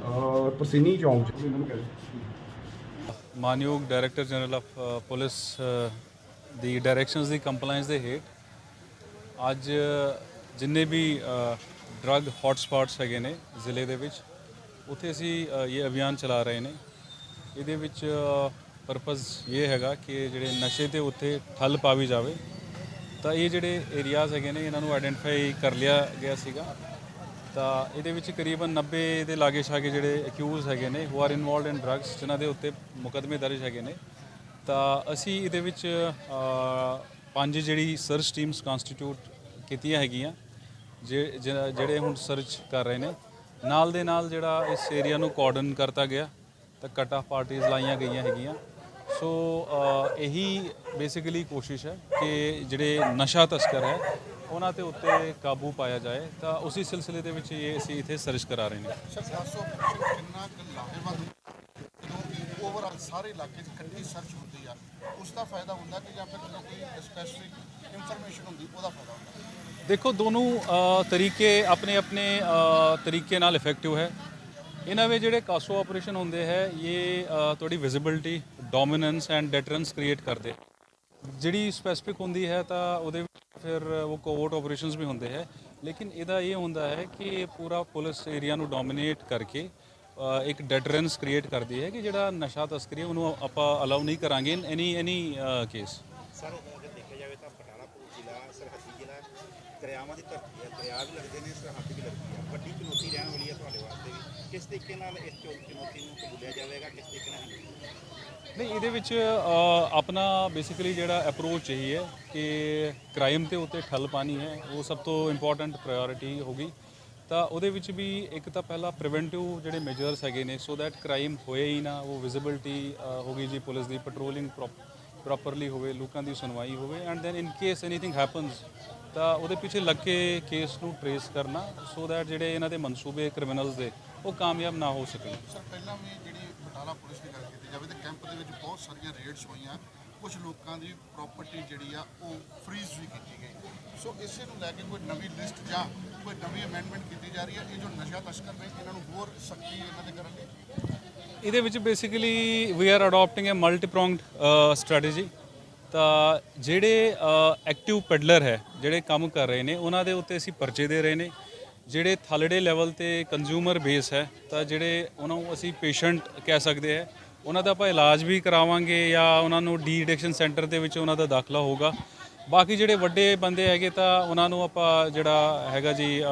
ਅਹ ਪਰਸੀਨੀ ਚੌਂਕ 'ਚ ਮਾਨਯੋਗ ਡਾਇਰੈਕਟਰ ਜਨਰਲ ਆਫ ਪੁਲਿਸ ਦੀ ਡਾਇਰੈਕਸ਼ਨਸ ਦੀ ਕੰਪਲਾਈਂਸ ਦੇ ਹੇਠ ਅੱਜ ਜਿੰਨੇ ਵੀ ਡਰੱਗ ਹੌਟ ਹੈਗੇ ਨੇ ਜ਼ਿਲ੍ਹੇ ਦੇ ਵਿੱਚ, ਉੱਥੇ ਅਸੀਂ ਇਹ ਅਭਿਆਨ ਚਲਾ ਰਹੇ ਨੇ। ਇਹਦੇ ਵਿੱਚ ਪਰਪਸ ਇਹ ਹੈਗਾ ਕਿ ਜਿਹੜੇ ਨਸ਼ੇ ਤੇ ਉੱਥੇ ਠੱਲ ਪਾਵੀ ਜਾਵੇ। ਤਾਂ ਇਹ ਜਿਹੜੇ ਏਰੀਆਜ਼ ਹੈਗੇ ਨੇ, ਇਹਨਾਂ ਨੂੰ ਆਇਡੈਂਟੀਫਾਈ ਕਰ ਲਿਆ ਗਿਆ ਸੀਗਾ। ਤਾਂ ਇਹਦੇ ਵਿੱਚ ਕਰੀਬਨ 90 ਦੇ ਲਾਗੇ ਛਾਗੇ ਜਿਹੜੇ ਅਕਿਊਜ਼ ਹੈਗੇ ਨੇ who are involved in drugs ਜਿਨ੍ਹਾਂ ਦੇ ਉੱਤੇ ਮੁਕੱਦਮੇ ਦਰਜ ਹੈਗੇ ਨੇ। ਤਾਂ ਅਸੀਂ ਇਹਦੇ ਵਿੱਚ ਪੰਜ ਜਿਹੜੀ ਸਰਚ ਟੀਮਸ ਕਨਸਟੀਟਿਊਟ ਕੀਤੀਆਂ ਹੈਗੀਆਂ, ਜੇ- ਜਿ- ਜਿਹੜੇ ਹੁਣ ਸਰਚ ਕਰ ਰਹੇ ਨੇ। ਨਾਲ ਦੇ ਨਾਲ ਜਿਹੜਾ ਇਸ ਏਰੀਆ ਨੂੰ ਕੋਆਰਡਨ ਕਰਤਾ ਗਿਆ, ਤਾਂ ਕਟ ਆਫ ਪਾਰਟੀਆਂ ਲਾਈਆਂ ਗਈਆਂ ਹੈਗੀਆਂ। ਸੋ ਇਹੀ ਬੇਸਿਕਲੀ ਕੋਸ਼ਿਸ਼ ਹੈ ਕਿ ਜਿਹੜੇ ਨਸ਼ਾ ਤਸਕਰ ਹੈ ਉਹਨਾਂ ਤੇ ਉੱਤੇ ਕਾਬੂ ਪਾਇਆ ਜਾਏ ਤਾਂ ਉਸੇ ਸਿਲਸਿਲੇ ਦੇ ਵਿੱਚ ਇਹ ਅਸੀਂ ਇੱਥੇ ਸਰਚ ਕਰਾ ਰਹੇ ਨੇ। ਸਰ 700 ਕਿੰਨਾ ਕੁ ਲਾਹੇਵੰਦ ਜਦੋਂ ਓਵਰਆਲ ਸਾਰੇ ਇਲਾਕੇ 'ਚ ਇਕੱਠੀ ਸਰਚ ਹੁੰਦੀ ਆ ਉਸ ਦਾ ਫਾਇਦਾ ਹੁੰਦਾ ਕਿ ਜਾਂ ਫਿਰ ਜਦੋਂ ਕੋਈ ਸਪੈਸੀਫਿਕ ਇਨਫੋਰਮੇਸ਼ਨ ਹੁੰਦੀ ਉਹਦਾ ਫਾਇਦਾ ਹੁੰਦਾ? ਦੇਖੋ ਦੋਨੋਂ ਤਰੀਕੇ ਆਪਣੇ ਆਪਣੇ ਤਰੀਕੇ ਨਾਲ ਇਫੈਕਟਿਵ ਹੈ। ਇਹਨਾਂ ਵਿੱਚ ਜਿਹੜੇ ਕਾਸੋ ਆਪਰੇਸ਼ਨ ਹੁੰਦੇ ਹੈ ਇਹ ਅ, ਤੁਹਾਡੀ visibility dominance and deterrence create ਕਰਦੇ ਜਿਹੜੀ ਸਪੈਸਿਫਿਕ ਹੁੰਦੀ ਹੈ ਤਾਂ ਉਹਦੇ ਫਿਰ ਉਹ ਕੋਵਰਟ ਆਪਰੇਸ਼ਨਸ ਵੀ ਹੁੰਦੇ ਹੈ। ਲੇਕਿਨ ਇਹਦਾ ਇਹ ਹੁੰਦਾ ਹੈ ਕਿ ਪੂਰਾ ਪੁਲਿਸ ਏਰੀਆ ਨੂੰ ਡੋਮੀਨੇਟ ਕਰਕੇ ਇੱਕ ਡੈਟਰੈਂਸ ਕ੍ਰੀਏਟ ਕਰਦੀ ਹੈ ਕਿ ਜਿਹੜਾ ਨਸ਼ਾ ਤਸਕਰੀ ਉਹਨੂੰ ਆਪਾਂ ਅਲਾਉ ਨਹੀਂ ਕਰਾਂਗੇ। ਇਨ ਐਨੀ ਐਨੀ ਕੇਸ ਸਰ ਅਗਰ ਦੇਖਿਆ ਜਾਵੇ ਤਾਂ ਬਟਾਲਾ ਪੁਰ ਜ਼ਿਲ੍ਹਾ ਦਰਿਆਵਾਂ ਦੀ ਧਰਤੀ ਹੈ, ਦਰਿਆ ਵੀ ਲੱਗਦੇ ਨੇ ਸਰਹੱਦ ਵੀ ਲੱਗਦੀ ਹੈ। ਵੱਡੀ ਚੁਣੌਤੀ ਰਹਿਣ ਵਾਲੀ ਹੈ ਤੁਹਾਡੇ ਵਾਸਤੇ ਵੀ। ਕਿਸ ਤਰੀਕੇ ਨਾਲ ਇਸ ਚੁਣੌਤੀ ਨੂੰ ਕਬੂਲਿਆ ਜਾਵੇਗਾ? ਕਿਸ ਤਰੀਕੇ ਨਾਲ ਨਹੀਂ, ਇਹਦੇ ਵਿੱਚ ਆਪਣਾ ਬੇਸਿਕਲੀ ਜਿਹੜਾ ਅਪਰੋਚ ਇਹੀ ਹੈ ਕਿ ਕ੍ਰਾਈਮ ਤੇ ਉੱਤੇ ਠੱਲ ਪਾਣੀ ਹੈ। ਉਹ ਸਭ ਤੋਂ ਇੰਪੋਰਟੈਂਟ ਪ੍ਰਾਇੋਰਟੀ ਹੋਗੀ ਤਾਂ ਉਹਦੇ ਵਿੱਚ ਵੀ ਇੱਕ ਤਾਂ ਪਹਿਲਾ ਪ੍ਰੀਵੈਂਟਿਵ ਜਿਹੜੇ ਮੈਜਰਸ ਹੈਗੇ ਨੇ ਸੋ ਦੈਟ ਕ੍ਰਾਈਮ ਹੋਏ ਹੀ ਨਾ, ਉਹ ਵਿਜ਼ਿਬਿਲਟੀ ਗਈ ਜੀ ਪੁਲਿਸ ਦੀ ਪੈਟਰੋਲਿੰਗ ਪ੍ਰੋਪਰਲੀ ਹੋਵੇ, ਲੋਕਾਂ ਦੀ ਸੁਣਵਾਈ ਹੋਵੇ and then in case anything happens ਤਾਂ ਉਹਦੇ ਪਿੱਛੇ ਲੱਗ ਕੇ ਕੇਸ ਨੂੰ ਟਰੇਸ ਕਰਨਾ ਸੋ ਦੈਟ ਜਿਹੜੇ ਇਹਨਾਂ ਦੇ ਮਨਸੂਬੇ ਕ੍ਰਿਮੀਨਲਸ ਦੇ, ਉਹ ਕਾਮਯਾਬ ਨਾ ਹੋ ਸਕਣ। ਸਰ, ਪਹਿਲਾਂ ਵੀ ਜਿਹੜੀ ਬਟਾਲਾ ਪੁਲਿਸ ਦੀ ਗੱਲ ਕੀਤੀ ਜਾਵੇ, ਤਾਂ ਕੈਂਪ ਦੇ ਵਿੱਚ ਬਹੁਤ ਸਾਰੀਆਂ ਰੇਡਸ ਹੋਈਆਂ। ਕੁਝ ਲੋਕਾਂ ਦੀ ਪ੍ਰਾਪਰਟੀ ਜਿਹੜੀ ਆ, ਉਹ ਫ੍ਰੀਜ਼ ਵੀ ਕੀਤੀ ਗਈ। ਸੋ ਇਸੇ ਨੂੰ ਲੈ ਕੇ ਕੋਈ ਨਵੀਂ ਲਿਸਟ ਜਾਂ ਕੋਈ ਨਵੀਂ ਅਮੈਂਡਮੈਂਟ ਕੀਤੀ ਜਾ ਰਹੀ ਹੈ, ਇਹ ਜੋ ਨਸ਼ਾ ਤਸਕਰ ਨੇ, ਇਹਨਾਂ ਨੂੰ ਹੋਰ ਸਖਤੀ ਇਹਨਾਂ ਦੇ ਕਰਨ ਲਈ ਇਹਦੇ ਵਿੱਚ basically we are adapting a multi pronged strategy ਤਾਂ ਜਿਹੜੇ uh, ਐਕਟਿਵ ਪੈਡਲਰ ਹੈ, ਜਿਹੜੇ ਕੰਮ ਕਰ ਰਹੇ ਨੇ, ਉਹਨਾਂ ਦੇ ਉੱਤੇ ਅਸੀਂ ਪਰਚੇ ਦੇ ਰਹੇ ਨੇ। ਜਿਹੜੇ ਥਾਲੜੇ ਲੈਵਲ ਤੇ ਕੰਜ਼ਿਊਮਰ ਬੇਸ ਹੈ, ਤਾਂ ਜਿਹੜੇ ਉਹਨਾਂ ਨੂੰ ਅਸੀਂ ਪੇਸ਼ੈਂਟ ਕਹਿ ਸਕਦੇ ਹੈ, ਉਹਨਾਂ ਦਾ ਆਪਾਂ ਇਲਾਜ ਵੀ ਕਰਾਵਾਂਗੇ ਜਾਂ ਉਹਨਾਂ ਨੂੰ ਡੀ ਐਡਿਕਸ਼ਨ ਸੈਂਟਰ ਦੇ ਵਿੱਚ ਉਹਨਾਂ ਦਾ ਦਾਖਲਾ ਹੋਊਗਾ। ਬਾਕੀ ਜਿਹੜੇ ਵੱਡੇ ਬੰਦੇ ਹੈਗੇ, ਤਾਂ ਉਹਨਾਂ ਨੂੰ ਆਪਾਂ ਜਿਹੜਾ ਹੈਗਾ ਜੀ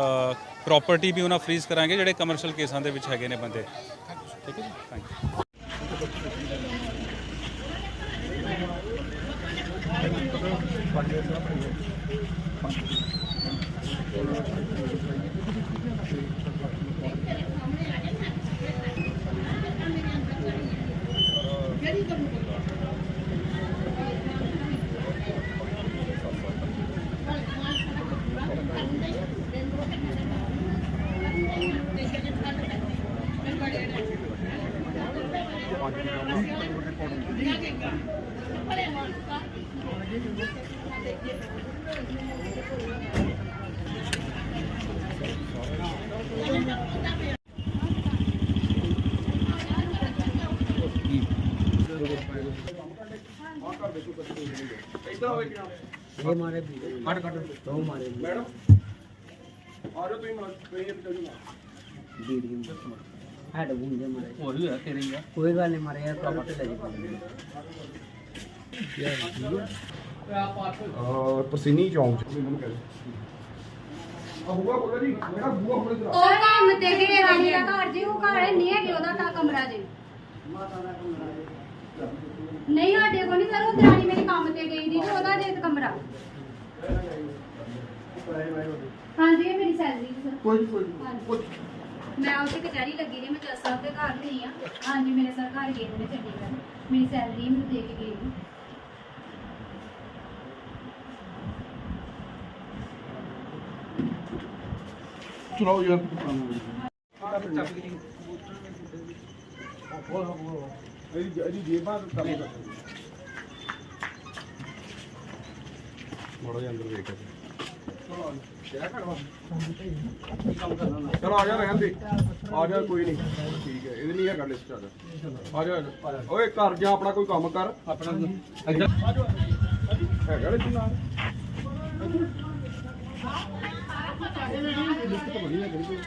ਪ੍ਰਾਪਰਟੀ ਵੀ ਉਹਨਾਂ ਫ੍ਰੀਜ਼ ਕਰਾਂਗੇ, ਜਿਹੜੇ ਕਮਰਸ਼ੀਅਲ ਕੇਸਾਂ ਦੇ ਵਿੱਚ ਹੈਗੇ ਨੇ ਬੰਦੇ। Take it? Thanks. Thank ਠੀਕ ਹੈ ਜੀ ਥੈਂਕ ਯੂ ਇਹ ਮਾਰੇ ਕੱਟ ਕੱਟ ਦੋ ਮਾਰੇ ਮੈਡਮ ਆ ਜਾਓ ਤੁਸੀਂ ਹੈਡ ਵੂੰਦੇ ਮਾਰੇ ਹੋਰ ਵੀ ਹੈ ਤੇਰੇ ਹੀ ਕੋਈ ਗੱਲ ਨਹੀਂ ਮਾਰੇ ਯਾਰ ਪ੍ਰਾਪਰਟੀ ਲੈ ਜੀ ਅਹ ਪਰਸੀਨੀ ਚੌਂਕ 'ਚ ਉਹ ਕੰਮ ਤੇ ਗਏ ਰਾਣੀ ਦਾ ਘਰ ਜੀ ਉਹ ਘਰ ਨਹੀਂ ਹੈਗੇ ਉਹਦਾ ਤਾਂ ਕਮਰਾ ਜੀ ਨਹੀਂ ਸਾਡੇ ਕੋਲ ਨਹੀਂ ਸਰ ਉਹ ਦਰਾਣੀ ਮੇਰੇ ਕੰਮ ਤੇ ਗਈ ਦੀ ਤੇ ਉਹਦਾ ਜੇ ਕਮਰਾ ਹਾਂਜੀ ਇਹ ਮੇਰੀ ਸੈਲਰੀ ਸਰ ਕੋਈ ਕੋਈ ਮੈਂ ਉੱਥੇ ਕਚਹਿਰੀ ਲੱਗੀ ਰਹੀ ਮੈਂ ਜੱਜ ਸਾਹਿਬ ਦੇ ਘਰ ਗਈ ਆ ਹਾਂਜੀ ਮੇਰੇ ਸਰ ਘਰ ਗਏ ਨੇ ਚੰਡੀਗੜ੍ਹ। ਮੇਰੀ ਸੈਲਰੀ ਮੈਨੂੰ ਦੇ ਕੇ ਗਏ ਨੇ ਚਲਾਓ ਯਾਰ। ਇਹਦੀ ਜੇਬਾਂ ਕਰ ਮੋੜੋ ਅੰਦਰ ਵੇਖ ਚਲੋ ਆ ਜਾ ਰਹਿਣ ਦੇ। ਆ ਜਾ ਕੋਈ ਨਹੀਂ। ਠੀਕ ਹੈ ਇਹਦੇ ਨਹੀਂ ਹੈਗਾ ਲਿਸਟ ਆ ਜਾ ਆ ਜਾ। ਓਏ ਘਰ ਜਾ ਆਪਣਾ ਕੋਈ ਕੰਮ ਕਰ। ਆਪਣਾ ਹੈਗਾ ਲਿਸਟ ਨਾਲ ਲਿਸਟ ਬਣੀ ਹੈ ਕਿਹੜੀ